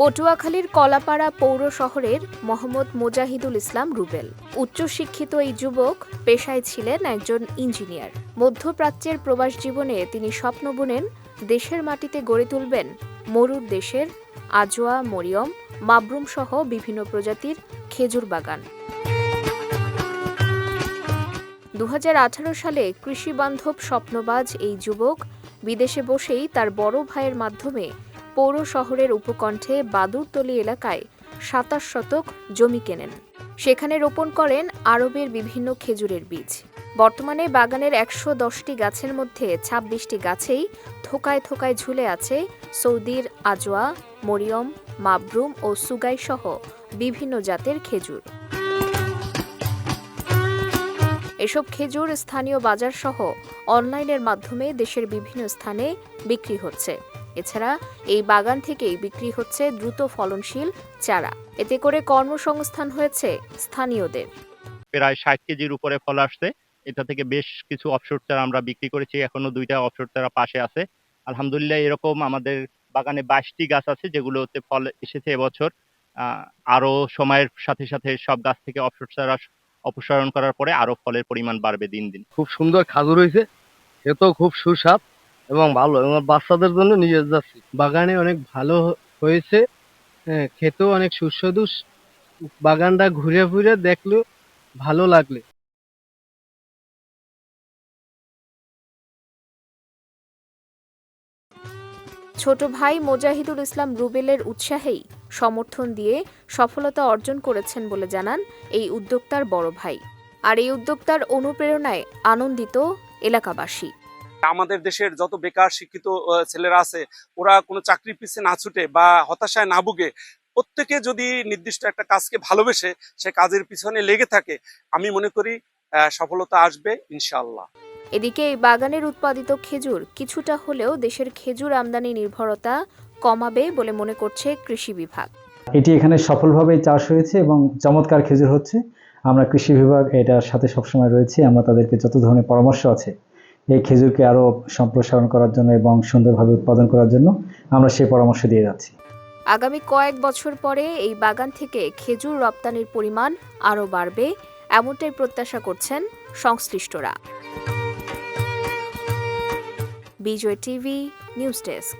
পটুয়াখালীর কলাপাড়া পৌর শহরের মোহাম্মদ মোজাহিদুল ইসলাম রুবেল। উচ্চশিক্ষিত এই যুবক পেশায় ছিলেন একজন ইঞ্জিনিয়ার। মধ্যপ্রাচ্যের প্রবাস জীবনে তিনি স্বপ্ন বুনেন, দেশের মাটিতে গড়ে তুলবেন মরুর দেশের আজোয়া, মরিয়ম, মাবরুম সহ বিভিন্ন প্রজাতির খেজুর বাগান। দু হাজার আঠারো সালে কৃষিবান্ধব স্বপ্নবাজ এই যুবক বিদেশে বসেই তার বড় ভাইয়ের মাধ্যমে পৌর শহরের উপকণ্ঠে বাদুরতলি এলাকায় সাতাশ শতক জমি কেনেন। সেখানে রোপণ করেন আরবের বিভিন্ন খেজুরের বীজ। বর্তমানে বাগানের একশো দশটি গাছের মধ্যে ছাব্বিশটি গাছেই থোকায় থোকায় ঝুলে আছে সৌদির আজোয়া, মরিয়ম, মাবরুম ও সুগাই সহ বিভিন্ন জাতের খেজুর। এসব খেজুর স্থানীয় বাজার সহ অনলাইনের মাধ্যমে দেশের বিভিন্ন স্থানে বিক্রি হচ্ছে। এছাড়া এই বাগান থেকেই বিক্রি হচ্ছে দ্রুত ফলনশীল চারা। এতে করে কর্মসংস্থান হয়েছে স্থানীয়দের। প্রায় ষাট কেজির উপরে ফল আসছে। এটা থেকে বেশ কিছু অফশোর চারা আমরা বিক্রি করেছি। এখনও দুইটা অফশোর চারা পাশে আছে। আলহামদুলিল্লাহ এরকম আমাদের বাগানে বাইশটি গাছ আছে যেগুলোতে ফল এসেছে এবছর। আহ, আরও সময়ের সাথে সাথে সব গাছ থেকে অফশোর চারা অপসারণ করার পরে আরও ফলের পরিমাণ বাড়বে দিন দিন। খুব সুন্দর খাজুর হয়েছে খেতেও খুব সুস্বাদ। এবং ভালো এবং বাচ্চাদের জন্য নিয়ে যাচ্ছি বাগানে অনেক ভালো হয়েছে হ্যাঁ, খেতেও অনেক সুস্বাদু বাগানটা ঘুরে ঘুরে দেখল ভালো লাগলে। ছোট ভাই মোজাহিদুল ইসলাম রুবেলের উৎসাহেই সমর্থন দিয়ে সফলতা অর্জন করেছেন বলে জানান এই উদ্যোক্তার বড় ভাই। আর এই উদ্যোক্তার অনুপ্রেরণায় আনন্দিত এলাকাবাসী। আমাদের দেশের যত বেকার শিক্ষিত ছেলেরা আছে ওরা কোনো চাকরির পিছে না ছুটে বা হতাশায় না ভুগে প্রত্যেকে যদি নির্দিষ্ট একটা কাজকে ভালোবেসে সে কাজের পিছনে লেগে থাকে আমি মনে করি সফলতা আসবে ইনশাআল্লাহ। এদিকে এই বাগানের উৎপাদিত খেজুর কিছুটা হলেও দেশের খেজুর আমদানি নির্ভরতা কমাবে বলে মনে করছে কৃষি বিভাগ। এটি এখানে সফলভাবে চাষ হয়েছে এবং চমৎকার খেজুর হচ্ছে। আমরা কৃষি বিভাগ এটার সাথে সবসময় রয়েছি আমরা তাদেরকে যত ধরনের পরামর্শ আছে এই খেজুরকে আরও সম্প্রসারণ করার জন্য এবং সুন্দরভাবে উৎপাদন করার জন্য আমরা সেই পরামর্শ দিয়ে যাচ্ছি। আগামী কয়েক বছর পরে এই বাগান থেকে খেজুর রপ্তানির পরিমাণ আরও বাড়বে, এমনটাই প্রত্যাশা করছেন সংশ্লিষ্টরা। Bijoy TV, news desk.